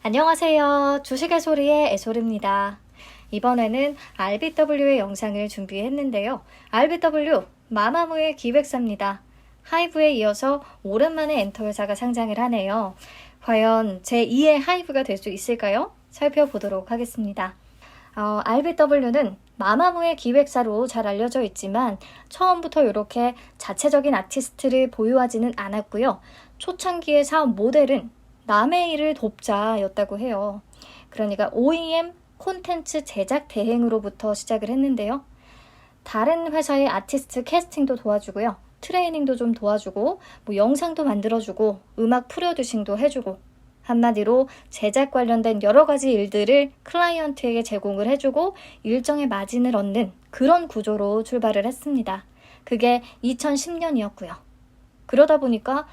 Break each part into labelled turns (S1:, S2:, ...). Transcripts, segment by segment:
S1: 안녕하세요. 주식의 소리의 애소리입니다. 이번에는 RBW의 영상을 준비했는데요. RBW 마마무의 기획사입니다. 하이브에 이어서 오랜만에 엔터 회사가 상장을 하네요. 과연 제2의 하이브가 될 수 있을까요? 살펴보도록 하겠습니다. 어, RBW는 마마무의 기획사로 잘 알려져 있지만 처음부터 이렇게 자체적인 아티스트를 보유하지는 않았고요. 초창기의 사업 모델은 남의 일을 돕자였다고 해요. 그러니까 OEM 콘텐츠 제작 대행으로부터 시작을 했는데요. 다른 회사의 아티스트 캐스팅도 도와주고요. 트레이닝도 좀 도와주고, 뭐 영상도 만들어주고, 음악 프로듀싱도 해주고, 한마디로 제작 관련된 여러 가지 일들을 클라이언트에게 제공을 해주고 일정의 마진을 얻는 그런 구조로 출발을 했습니다. 그게 2010년이었고요. 그러다 보니까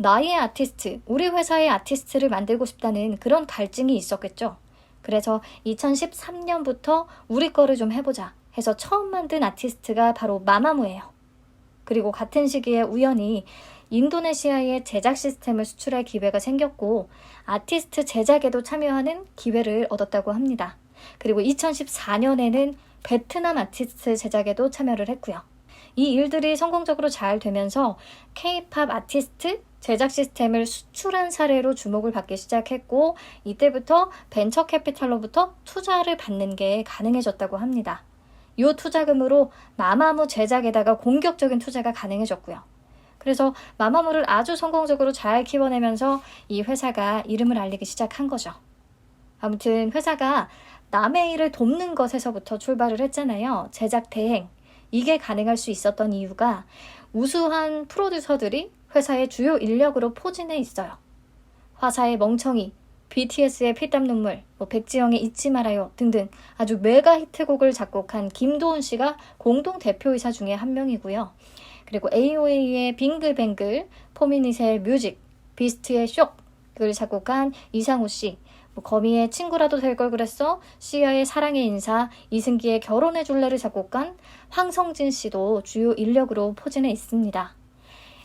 S1: 나의 아티스트, 우리 회사의 아티스트를 만들고 싶다는 그런 갈증이 있었겠죠. 그래서 2013년부터 우리 거를 좀 해보자 해서 처음 만든 아티스트가 바로 마마무예요. 그리고 같은 시기에 우연히 인도네시아에 제작 시스템을 수출할 기회가 생겼고 아티스트 제작에도 참여하는 기회를 얻었다고 합니다. 그리고 2014년에는 베트남 아티스트 제작에도 참여를 했고요. 이 일들이 성공적으로 잘 되면서 K-팝 아티스트 제작 시스템을 수출한 사례로 주목을 받기 시작했고 이때부터 벤처 캐피탈로부터 투자를 받는 게 가능해졌다고 합니다. 이 투자금으로 마마무 제작에다가 공격적인 투자가 가능해졌고요. 그래서 마마무를 아주 성공적으로 잘 키워내면서 이 회사가 이름을 알리기 시작한 거죠. 아무튼 회사가 남의 일을 돕는 것에서부터 출발을 했잖아요. 제작 대행. 이게 가능할 수 있었던 이유가 우수한 프로듀서들이 회사의 주요 인력으로 포진해 있어요. 화사의 멍청이, BTS의 피땀 눈물, 뭐 백지영의 잊지 말아요 등등 아주 메가 히트곡을 작곡한 김도훈 씨가 공동 대표이사 중에 한 명이고요. 그리고 AOA의 빙글뱅글, 포미닛의 뮤직, 비스트의 쇼크를 작곡한 이상우 씨, 뭐 거미의 친구라도 될 걸 그랬어, 시아의 사랑의 인사, 이승기의 결혼해 줄래를 작곡한 황성진 씨도 주요 인력으로 포진해 있습니다.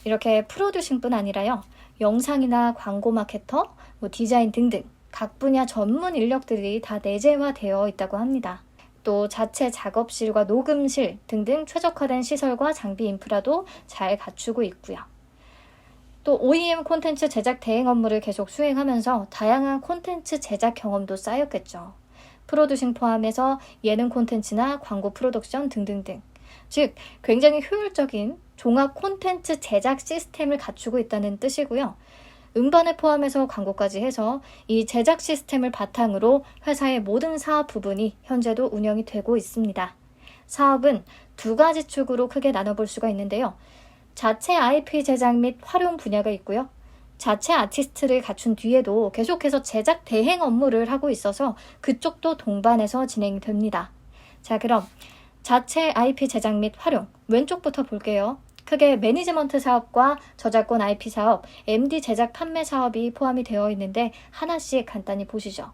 S1: 이렇게 프로듀싱뿐 아니라요. 영상이나 광고 마케터, 뭐 디자인 등등 각 분야 전문 인력들이 다 내재화되어 있다고 합니다. 또 자체 작업실과 녹음실 등등 최적화된 시설과 장비 인프라도 잘 갖추고 있고요. 또 OEM 콘텐츠 제작 대행 업무를 계속 수행하면서 다양한 콘텐츠 제작 경험도 쌓였겠죠. 프로듀싱 포함해서 예능 콘텐츠나 광고 프로덕션 등등등. 즉, 굉장히 효율적인 종합 콘텐츠 제작 시스템을 갖추고 있다는 뜻이고요. 음반을 포함해서 광고까지 해서 이 제작 시스템을 바탕으로 회사의 모든 사업 부분이 현재도 운영이 되고 있습니다. 사업은 두 가지 축으로 크게 나눠볼 수가 있는데요. 자체 IP 제작 및 활용 분야가 있고요. 자체 아티스트를 갖춘 뒤에도 계속해서 제작 대행 업무를 하고 있어서 그쪽도 동반해서 진행이 됩니다. 자, 그럼 자체 IP 제작 및 활용 왼쪽부터 볼게요. 크게 매니지먼트 사업과 저작권 IP 사업, MD 제작 판매 사업이 포함이 되어 있는데 하나씩 간단히 보시죠.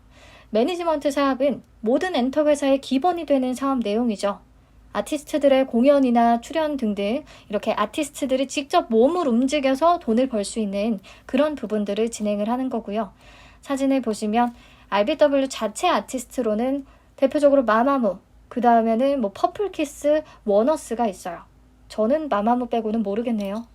S1: 매니지먼트 사업은 모든 엔터 회사의 기본이 되는 사업 내용이죠. 아티스트들의 공연이나 출연 등등 이렇게 아티스트들이 직접 몸을 움직여서 돈을 벌 수 있는 그런 부분들을 진행을 하는 거고요. 사진을 보시면 RBW 자체 아티스트로는 대표적으로 마마무, 그 다음에는 뭐 퍼플키스, 워너스가 있어요. 저는 마마무 빼고는 모르겠네요.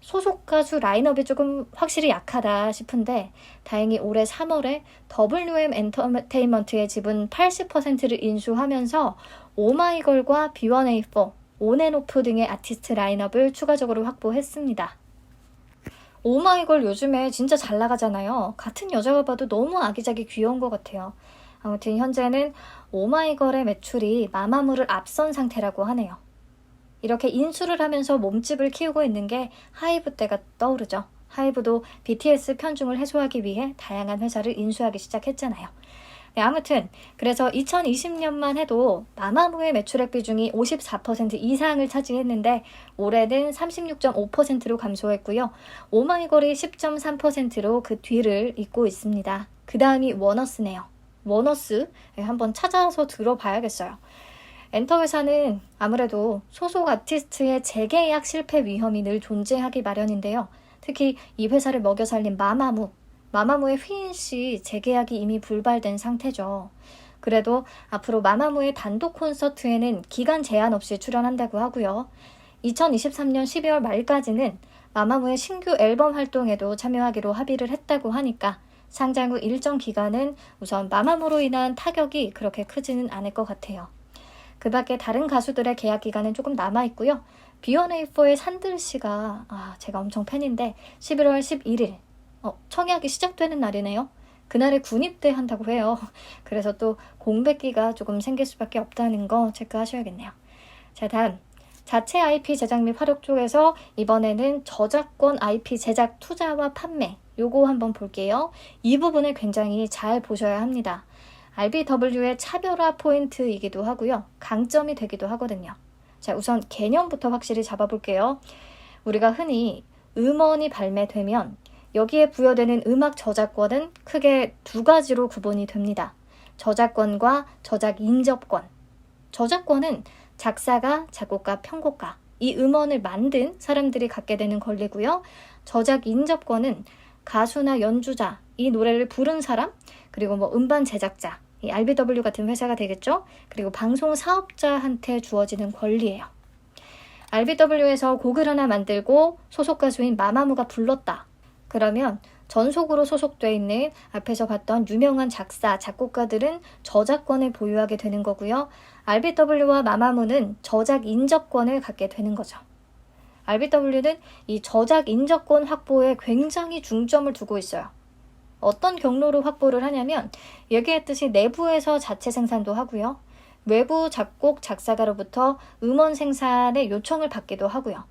S1: 소속 가수 라인업이 조금 확실히 약하다 싶은데 다행히 올해 3월에 WM 엔터테인먼트의 지분 80%를 인수하면서 오마이걸과 B1A4, 온앤오프 등의 아티스트 라인업을 추가적으로 확보했습니다. 오마이걸 요즘에 진짜 잘 나가잖아요. 같은 여자가 봐도 너무 아기자기 귀여운 것 같아요. 아무튼 현재는 오마이걸의 매출이 마마무를 앞선 상태라고 하네요. 이렇게 인수를 하면서 몸집을 키우고 있는 게 하이브 때가 떠오르죠. 하이브도 BTS 편중을 해소하기 위해 다양한 회사를 인수하기 시작했잖아요. 네, 아무튼 그래서 2020년만 해도 마마무의 매출액 비중이 54% 이상을 차지했는데 올해는 36.5%로 감소했고요. 오마이걸이 10.3%로 그 뒤를 잇고 있습니다. 그 다음이 워너스네요. 워너스 한번 찾아서 들어봐야겠어요. 엔터 회사는 아무래도 소속 아티스트의 재계약 실패 위험이 늘 존재하기 마련인데요. 특히 이 회사를 먹여 살린 마마무, 마마무의 휘인 씨 재계약이 이미 불발된 상태죠. 그래도 앞으로 마마무의 단독 콘서트에는 기간 제한 없이 출연한다고 하고요. 2023년 12월 말까지는 마마무의 신규 앨범 활동에도 참여하기로 합의를 했다고 하니까 상장 후 일정 기간은 우선 마마무로 인한 타격이 그렇게 크지는 않을 것 같아요. 그 밖에 다른 가수들의 계약 기간은 조금 남아 있고요. B1A4의 산들 씨가 아, 제가 엄청 팬인데 11월 11일 어, 청약이 시작되는 날이네요. 그날에 군입대 한다고 해요. 그래서 또 공백기가 조금 생길 수밖에 없다는 거 체크하셔야겠네요. 자, 다음. 자체 IP 제작 및 활용 쪽에서 이번에는 저작권 IP 제작 투자와 판매 요거 한번 볼게요. 이 부분을 굉장히 잘 보셔야 합니다. RBW의 차별화 포인트이기도 하고요. 강점이 되기도 하거든요. 자, 우선 개념부터 확실히 잡아볼게요. 우리가 흔히 음원이 발매되면 여기에 부여되는 음악 저작권은 크게 두 가지로 구분이 됩니다. 저작권과 저작 인접권. 저작권은 작사가, 작곡가, 편곡가, 이 음원을 만든 사람들이 갖게 되는 권리고요. 저작 인접권은 가수나 연주자, 이 노래를 부른 사람, 그리고 뭐 음반 제작자, 이 RBW 같은 회사가 되겠죠. 그리고 방송 사업자한테 주어지는 권리예요. RBW에서 곡을 하나 만들고 소속 가수인 마마무가 불렀다. 그러면 전속으로 소속돼 있는 앞에서 봤던 유명한 작사, 작곡가들은 저작권을 보유하게 되는 거고요. RBW와 마마무는 저작 인접권을 갖게 되는 거죠. RBW는 이 저작 인접권 확보에 굉장히 중점을 두고 있어요. 어떤 경로로 확보를 하냐면 얘기했듯이 내부에서 자체 생산도 하고요. 외부 작곡 작사가로부터 음원 생산의 요청을 받기도 하고요.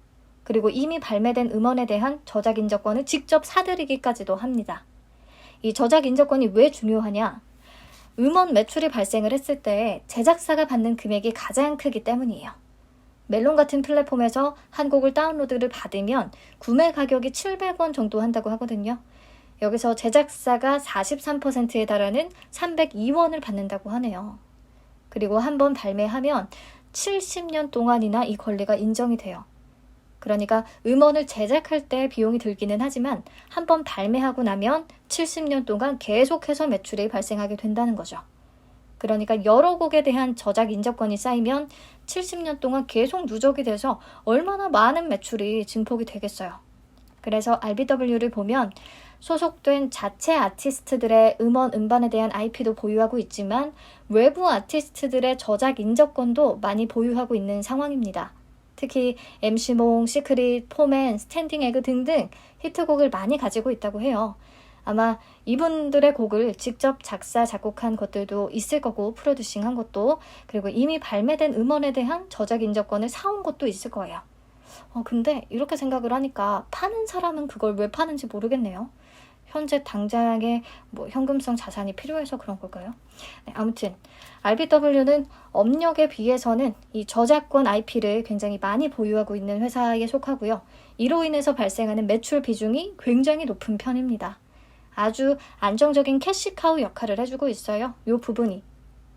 S1: 그리고 이미 발매된 음원에 대한 저작 인접권을 직접 사들이기까지도 합니다. 이 저작 인접권이 왜 중요하냐? 음원 매출이 발생을 했을 때 제작사가 받는 금액이 가장 크기 때문이에요. 멜론 같은 플랫폼에서 한 곡을 다운로드를 받으면 구매 가격이 700원 정도 한다고 하거든요. 여기서 제작사가 43%에 달하는 302원을 받는다고 하네요. 그리고 한 번 발매하면 70년 동안이나 이 권리가 인정이 돼요. 그러니까 음원을 제작할 때 비용이 들기는 하지만 한 번 발매하고 나면 70년 동안 계속해서 매출이 발생하게 된다는 거죠. 그러니까 여러 곡에 대한 저작 인접권이 쌓이면 70년 동안 계속 누적이 돼서 얼마나 많은 매출이 증폭이 되겠어요. 그래서 RBW를 보면 소속된 자체 아티스트들의 음원 음반에 대한 IP도 보유하고 있지만 외부 아티스트들의 저작 인접권도 많이 보유하고 있는 상황입니다. 특히 MC몽, 시크릿, 포맨, 스탠딩 에그 등등 히트곡을 많이 가지고 있다고 해요. 아마 이분들의 곡을 직접 작사, 작곡한 것들도 있을 거고, 프로듀싱 한 것도, 그리고 이미 발매된 음원에 대한 저작 인접권을 사온 것도 있을 거예요. 어, 근데 이렇게 생각을 하니까 파는 사람은 그걸 왜 파는지 모르겠네요. 현재 당장에 뭐 현금성 자산이 필요해서 그런 걸까요? 네, 아무튼 RBW는 업력에 비해서는 이 저작권 IP를 굉장히 많이 보유하고 있는 회사에 속하고요. 이로 인해서 발생하는 매출 비중이 굉장히 높은 편입니다. 아주 안정적인 캐시카우 역할을 해주고 있어요. 이 부분이.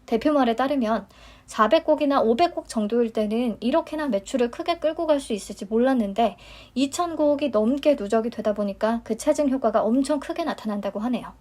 S1: 대표 말에 따르면 400곡이나 500곡 정도일 때는 이렇게나 매출을 크게 끌고 갈 수 있을지 몰랐는데 2000곡이 넘게 누적이 되다 보니까 그 체증 효과가 엄청 크게 나타난다고 하네요.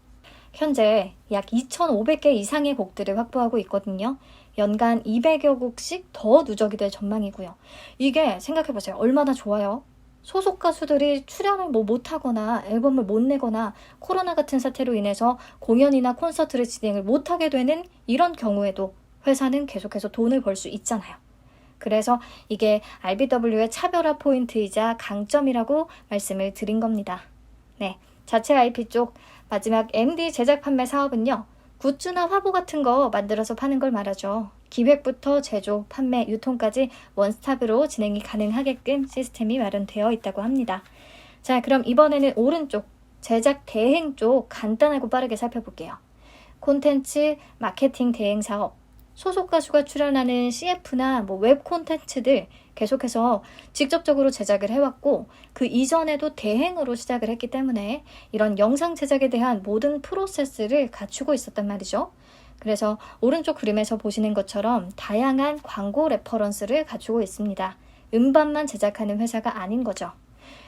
S1: 현재 약 2,500개 이상의 곡들을 확보하고 있거든요. 연간 200여 곡씩 더 누적이 될 전망이고요. 이게 생각해보세요. 얼마나 좋아요? 소속 가수들이 출연을 뭐 못하거나 앨범을 못 내거나 코로나 같은 사태로 인해서 공연이나 콘서트를 진행을 못하게 되는 이런 경우에도 회사는 계속해서 돈을 벌 수 있잖아요. 그래서 이게 RBW의 차별화 포인트이자 강점이라고 말씀을 드린 겁니다. 네. 자체 IP 쪽 마지막 MD 제작 판매 사업은요. 굿즈나 화보 같은 거 만들어서 파는 걸 말하죠. 기획부터 제조, 판매, 유통까지 원스톱으로 진행이 가능하게끔 시스템이 마련되어 있다고 합니다. 자, 그럼 이번에는 오른쪽 제작 대행 쪽 간단하고 빠르게 살펴볼게요. 콘텐츠 마케팅 대행 사업 소속 가수가 출연하는 CF나 뭐 웹 콘텐츠들 계속해서 직접적으로 제작을 해왔고 그 이전에도 대행으로 시작을 했기 때문에 이런 영상 제작에 대한 모든 프로세스를 갖추고 있었단 말이죠. 그래서 오른쪽 그림에서 보시는 것처럼 다양한 광고 레퍼런스를 갖추고 있습니다. 음반만 제작하는 회사가 아닌 거죠.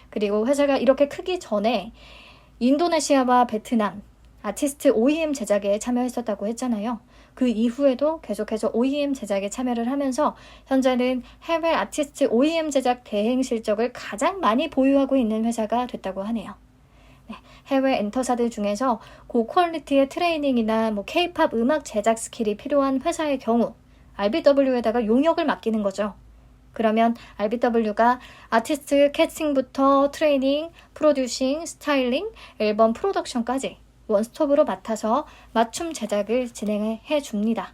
S1: 그리고 회사가 이렇게 크기 전에 인도네시아와 베트남 아티스트 OEM 제작에 참여했었다고 했잖아요. 그 이후에도 계속해서 OEM 제작에 참여를 하면서 현재는 해외 아티스트 OEM 제작 대행 실적을 가장 많이 보유하고 있는 회사가 됐다고 하네요. 네, 해외 엔터사들 중에서 고퀄리티의 트레이닝이나 뭐 K-팝 음악 제작 스킬이 필요한 회사의 경우 RBW에다가 용역을 맡기는 거죠. 그러면 RBW가 아티스트 캐스팅부터 트레이닝, 프로듀싱, 스타일링, 앨범 프로덕션까지 원스톱으로 맡아서 맞춤 제작을 진행해 줍니다.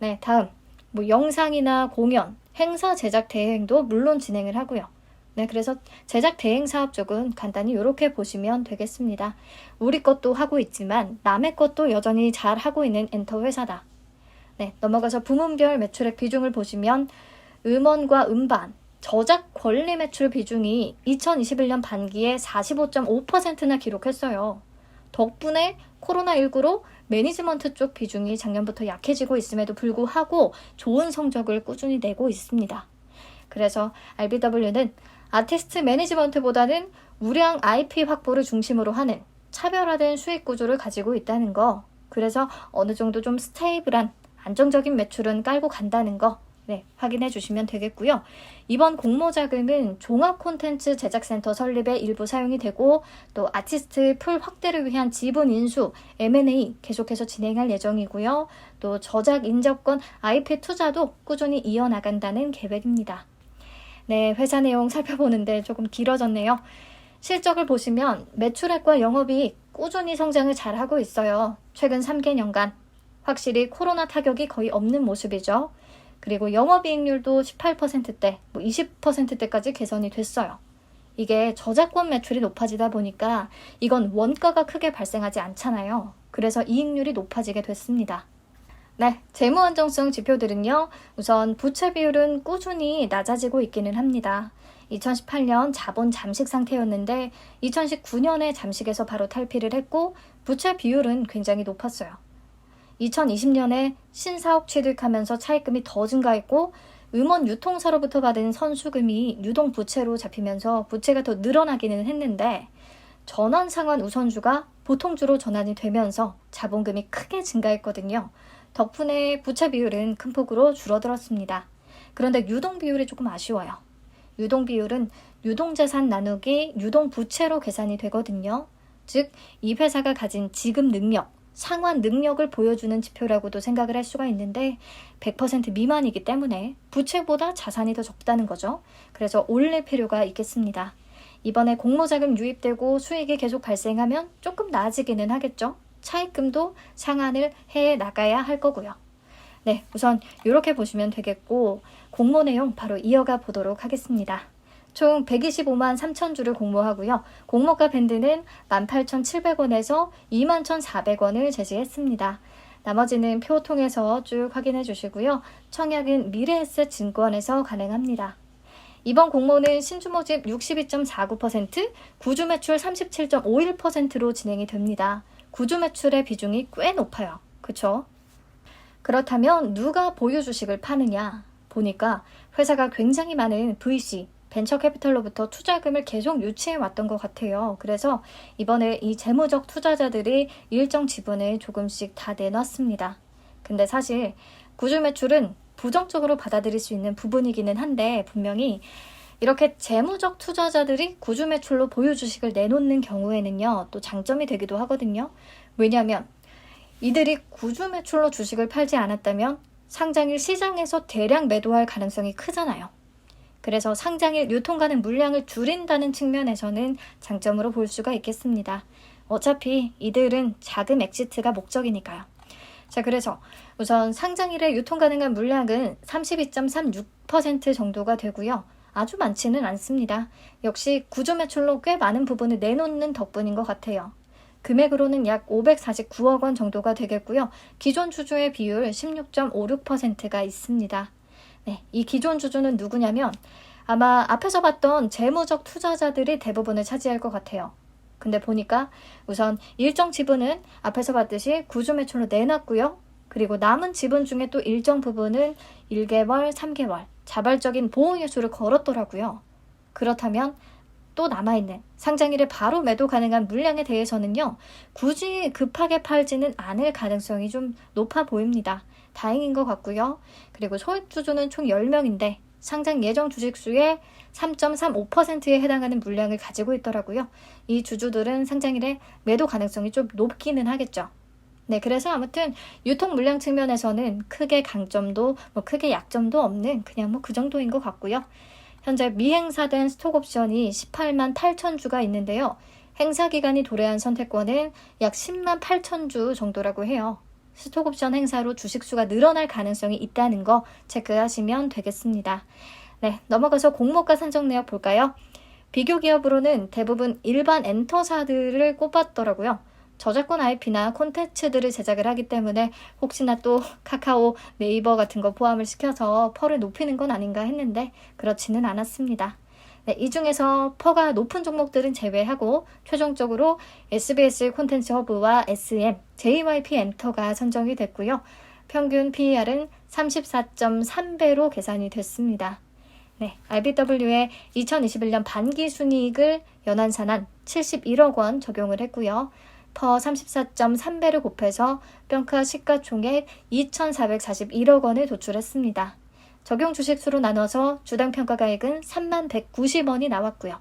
S1: 네, 다음 뭐 영상이나 공연, 행사 제작 대행도 물론 진행을 하고요. 네, 그래서 제작 대행 사업 쪽은 간단히 이렇게 보시면 되겠습니다. 우리 것도 하고 있지만 남의 것도 여전히 잘 하고 있는 엔터 회사다. 네, 넘어가서 부문별 매출액 비중을 보시면 음원과 음반, 저작 권리 매출 비중이 2021년 반기에 45.5%나 기록했어요. 덕분에 코로나19로 매니지먼트 쪽 비중이 작년부터 약해지고 있음에도 불구하고 좋은 성적을 꾸준히 내고 있습니다. 그래서 RBW는 아티스트 매니지먼트보다는 우량 IP 확보를 중심으로 하는 차별화된 수익 구조를 가지고 있다는 거. 그래서 어느 정도 좀 스테이블한 안정적인 매출은 깔고 간다는 거. 네, 확인해 주시면 되겠고요. 이번 공모 자금은 종합 콘텐츠 제작센터 설립에 일부 사용이 되고 또 아티스트 풀 확대를 위한 지분 인수, M&A 계속해서 진행할 예정이고요. 또 저작 인접권 IP 투자도 꾸준히 이어나간다는 계획입니다. 네, 회사 내용 살펴보는데 조금 길어졌네요. 실적을 보시면 매출액과 영업이익 꾸준히 성장을 잘하고 있어요. 최근 3개년간 확실히 코로나 타격이 거의 없는 모습이죠. 그리고 영업이익률도 18%대, 뭐 20%대까지 개선이 됐어요. 이게 저작권 매출이 높아지다 보니까 이건 원가가 크게 발생하지 않잖아요. 그래서 이익률이 높아지게 됐습니다. 네, 재무 안정성 지표들은요. 우선 부채 비율은 꾸준히 낮아지고 있기는 합니다. 2018년 자본 잠식 상태였는데 2019년에 잠식에서 바로 탈피를 했고 부채 비율은 굉장히 높았어요. 2020년에 신사옥 취득하면서 차입금이 더 증가했고 음원 유통사로부터 받은 선수금이 유동 부채로 잡히면서 부채가 더 늘어나기는 했는데 전환 상환 우선주가 보통주로 전환이 되면서 자본금이 크게 증가했거든요. 덕분에 부채 비율은 큰 폭으로 줄어들었습니다. 그런데 유동 비율이 조금 아쉬워요. 유동 비율은 유동자산 나누기 유동 부채로 계산이 되거든요. 즉, 이 회사가 가진 지급 능력, 상환 능력을 보여주는 지표라고도 생각을 할 수가 있는데 100% 미만이기 때문에 부채보다 자산이 더 적다는 거죠. 그래서 올릴 필요가 있겠습니다. 이번에 공모자금 유입되고 수익이 계속 발생하면 조금 나아지기는 하겠죠. 차입금도 상환을 해 나가야 할 거고요. 네, 우선 이렇게 보시면 되겠고 공모 내용 바로 이어가 보도록 하겠습니다. 총 125만 3천 주를 공모하고요. 공모가 밴드는 18,700원에서 21,400원을 제시했습니다. 나머지는 표 통해서 쭉 확인해 주시고요. 청약은 미래에셋 증권에서 가능합니다. 이번 공모는 신주 모집 62.49%, 구주 매출 37.51%로 진행이 됩니다. 구주 매출의 비중이 꽤 높아요. 그쵸? 그렇다면 누가 보유 주식을 파느냐? 보니까 회사가 굉장히 많은 VC, 벤처 캐피털로부터 투자금을 계속 유치해 왔던 것 같아요. 그래서 이번에 이 재무적 투자자들이 일정 지분을 조금씩 다 내놨습니다. 근데 사실 구주 매출은 부정적으로 받아들일 수 있는 부분이기는 한데 분명히 이렇게 재무적 투자자들이 구주 매출로 보유 주식을 내놓는 경우에는요, 또 장점이 되기도 하거든요. 왜냐하면 이들이 구주 매출로 주식을 팔지 않았다면 상장일 시장에서 대량 매도할 가능성이 크잖아요. 그래서 상장일 유통 가능 물량을 줄인다는 측면에서는 장점으로 볼 수가 있겠습니다. 어차피 이들은 자금 엑시트가 목적이니까요. 자, 그래서 우선 상장일에 유통 가능한 물량은 32.36% 정도가 되고요. 아주 많지는 않습니다. 역시 구조 매출로 꽤 많은 부분을 내놓는 덕분인 것 같아요. 금액으로는 약 549억 원 정도가 되겠고요. 기존 주주의 비율 16.56%가 있습니다. 네, 이 기존 주주는 누구냐면 아마 앞에서 봤던 재무적 투자자들이 대부분을 차지할 것 같아요. 근데 보니까 우선 일정 지분은 앞에서 봤듯이 구주 매출로 내놨고요. 그리고 남은 지분 중에 또 일정 부분은 1개월, 3개월 자발적인 보호 예수를 걸었더라고요. 그렇다면 또 남아있는 상장일에 바로 매도 가능한 물량에 대해서는요, 굳이 급하게 팔지는 않을 가능성이 좀 높아 보입니다. 다행인 것 같고요. 그리고 소액 주주는 총 10명인데 상장 예정 주식 수의 3.35%에 해당하는 물량을 가지고 있더라고요. 이 주주들은 상장일에 매도 가능성이 좀 높기는 하겠죠. 네, 그래서 아무튼 유통 물량 측면에서는 크게 강점도 뭐 크게 약점도 없는 그냥 뭐 그 정도인 것 같고요. 현재 미행사된 스톡 옵션이 18만 8천 주가 있는데요. 행사 기간이 도래한 선택권은 약 10만 8천 주 정도라고 해요. 스톡 옵션 행사로 주식 수가 늘어날 가능성이 있다는 거 체크하시면 되겠습니다. 네, 넘어가서 공모가 산정 내역 볼까요? 비교 기업으로는 대부분 일반 엔터사들을 꼽았더라고요. 저작권 IP나 콘텐츠들을 제작을 하기 때문에 혹시나 또 카카오, 네이버 같은 거 포함을 시켜서 펄을 높이는 건 아닌가 했는데 그렇지는 않았습니다. 네, 이 중에서 퍼가 높은 종목들은 제외하고 최종적으로 SBS 콘텐츠 허브와 SM, JYP 엔터가 선정이 됐고요. 평균 PER은 34.3배로 계산이 됐습니다. 네, RBW의 2021년 반기 순이익을 연한산한 71억 원 적용을 했고요. 퍼 34.3배를 곱해서 평가 시가총액 2,441억 원을 도출했습니다. 적용 주식수로 나눠서 주당 평가가액은 3만 190원이 나왔고요.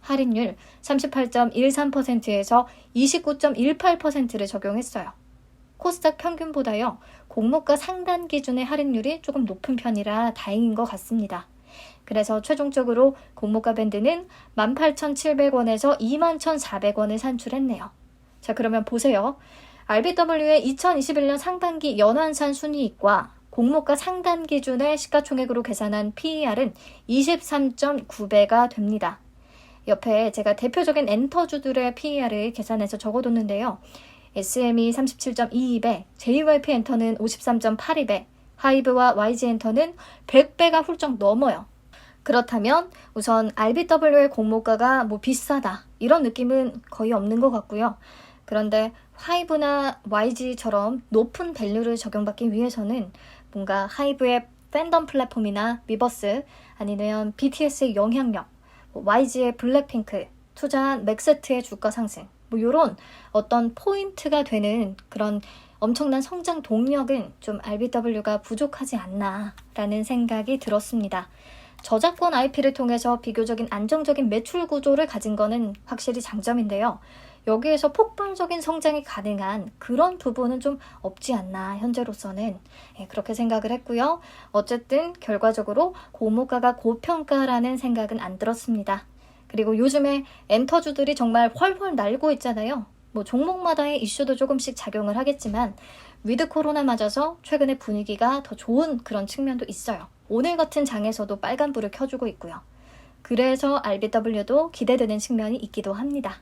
S1: 할인율 38.13%에서 29.18%를 적용했어요. 코스닥 평균보다요, 공모가 상단 기준의 할인율이 조금 높은 편이라 다행인 것 같습니다. 그래서 최종적으로 공모가 밴드는 18,700원에서 21,400원을 산출했네요. 자, 그러면 보세요. RBW의 2021년 상반기 연환산 순이익과 공모가 상단 기준의 시가총액으로 계산한 PER은 23.9배가 됩니다. 옆에 제가 대표적인 엔터주들의 PER을 계산해서 적어뒀는데요. SM이 37.22배, JYP 엔터는 53.82배, 하이브와 YG 엔터는 100배가 훌쩍 넘어요. 그렇다면 우선 RBW의 공모가가 뭐 비싸다 이런 느낌은 거의 없는 것 같고요. 그런데 하이브나 YG처럼 높은 밸류를 적용받기 위해서는 뭔가 하이브의 팬덤 플랫폼이나 미버스 아니면 BTS의 영향력, 뭐 YG의 블랙핑크, 투자한 맥세트의 주가 상승, 뭐 이런 어떤 포인트가 되는 그런 엄청난 성장 동력은 좀 RBW가 부족하지 않나라는 생각이 들었습니다. 저작권 IP를 통해서 비교적인 안정적인 매출 구조를 가진 거는 확실히 장점인데요. 여기에서 폭발적인 성장이 가능한 그런 부분은 좀 없지 않나 현재로서는 예, 그렇게 생각을 했고요. 어쨌든 결과적으로 고무가가 고평가라는 생각은 안 들었습니다. 그리고 요즘에 엔터주들이 정말 훨훨 날고 있잖아요. 뭐 종목마다의 이슈도 조금씩 작용을 하겠지만 위드 코로나 맞아서 최근에 분위기가 더 좋은 그런 측면도 있어요. 오늘 같은 장에서도 빨간불을 켜주고 있고요. 그래서 RBW도 기대되는 측면이 있기도 합니다.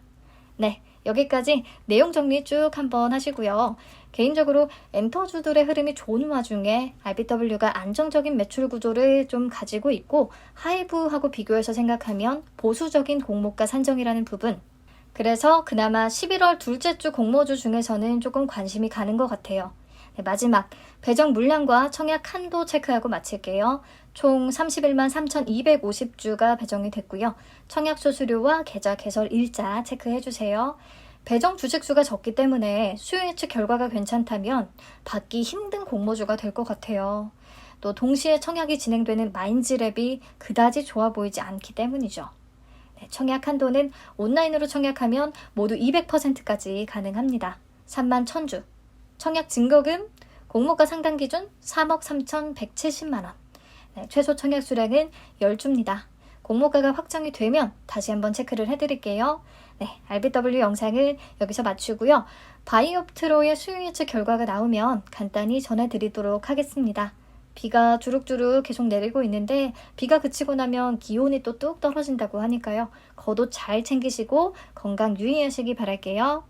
S1: 네, 여기까지 내용 정리 쭉 한번 하시고요. 개인적으로 엔터주들의 흐름이 좋은 와중에 RBW가 안정적인 매출 구조를 좀 가지고 있고 하이브하고 비교해서 생각하면 보수적인 공모가 산정이라는 부분 그래서 그나마 11월 둘째 주 공모주 중에서는 조금 관심이 가는 것 같아요. 네, 마지막 배정 물량과 청약 한도 체크하고 마칠게요. 총 31만 3,250주가 배정이 됐고요. 청약 수수료와 계좌 개설 일자 체크해 주세요. 배정 주식수가 적기 때문에 수요 예측 결과가 괜찮다면 받기 힘든 공모주가 될 것 같아요. 또 동시에 청약이 진행되는 마인즈랩이 그다지 좋아 보이지 않기 때문이죠. 네, 청약 한도는 온라인으로 청약하면 모두 200%까지 가능합니다. 3만 1000주. 청약 증거금 공모가 상당 기준 3억 3,170만 원. 네, 최소 청약 수량은 10주입니다. 공모가가 확정이 되면 다시 한번 체크를 해드릴게요. 네, RBW 영상을 여기서 마치고요. 바이옵트로의 수요 예측 결과가 나오면 간단히 전해드리도록 하겠습니다. 비가 주룩주룩 계속 내리고 있는데 비가 그치고 나면 기온이 또 뚝 떨어진다고 하니까요. 겉옷 잘 챙기시고 건강 유의하시기 바랄게요.